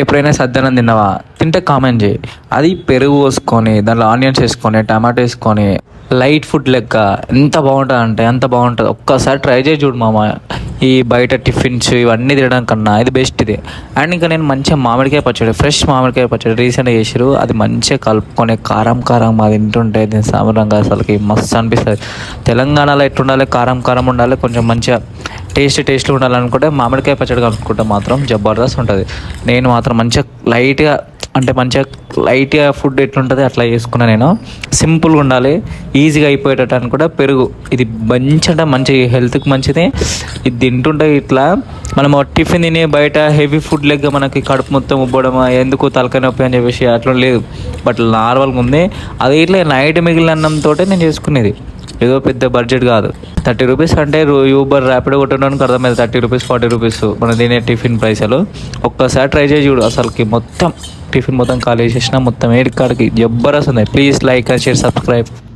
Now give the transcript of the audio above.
ఎప్పుడైనా సద్దనం తిన్నావా? తింటే కామెంట్ చేయి. అది పెరుగు పోసుకొని దాంట్లో ఆనియన్స్ వేసుకొని టమాటో వేసుకొని లైట్ ఫుడ్ లెక్క ఎంత బాగుంటుంది అంటే ఎంత బాగుంటుంది. ఒక్కసారి ట్రై చేసి చూడు మామ. ఈ బయట టిఫిన్స్ ఇవన్నీ తినడం కన్నా ఇది బెస్ట్ ఇది. అండ్ ఇంకా నేను మంచిగా మామిడికాయ పచ్చడి ఫ్రెష్ మామిడికాయ పచ్చడి రీసెంట్గా చేసారు అది మంచిగా కలుపుకొని కారం కారం మా తింటుంటే దీని సామరంగా అసలుకి మస్తు అనిపిస్తుంది. తెలంగాణలో ఎట్టుండాలి కారం కారం ఉండాలి. కొంచెం మంచిగా టేస్ట్ టేస్ట్గా ఉండాలనుకుంటే మామిడికాయ పచ్చడి కలుపుకుంటే మాత్రం జబర్దస్త్ ఉంటుంది. నేను మాత్రం మంచిగా లైట్గా అంటే మంచిగా లైట్గా ఫుడ్ ఎట్లుంటుంది అట్లా చేసుకున్నా నేను. సింపుల్గా ఉండాలి. ఈజీగా అయిపోయేటట్టు అని కూడా పెరుగు. ఇది మంచి అంటే మంచి హెల్త్కి మంచిది. ఇది తింటుంటే ఇట్లా మనం టిఫిన్ తిని బయట హెవీ ఫుడ్ లెక్క మనకి కడుపు మొత్తం ఉబ్బడం ఎందుకు తలకాయ నొప్పి అని చెప్పేసి అట్లా లేదు. బట్ నార్మల్గా ఉంది. అది ఇట్లా నైట్ మిగిలిన అన్నంతో నేను చేసుకునేది. ఏదో పెద్ద బడ్జెట్ కాదు. థర్టీ రూపీస్ అంటే యూబర్ ర్యాపిడో కొట్టడానికి అర్థమైంది. Thirty rupees forty rupees. మన తినే టిఫిన్ పైసలు. ఒక్కసారి ట్రై చేసి చూడు. అసలుకి మొత్తం టిఫిన్ మొత్తం ఖాళీ చేసిన మొత్తం ఏడు కాడికి జబ్బర్ వస్తుంది please like and share subscribe.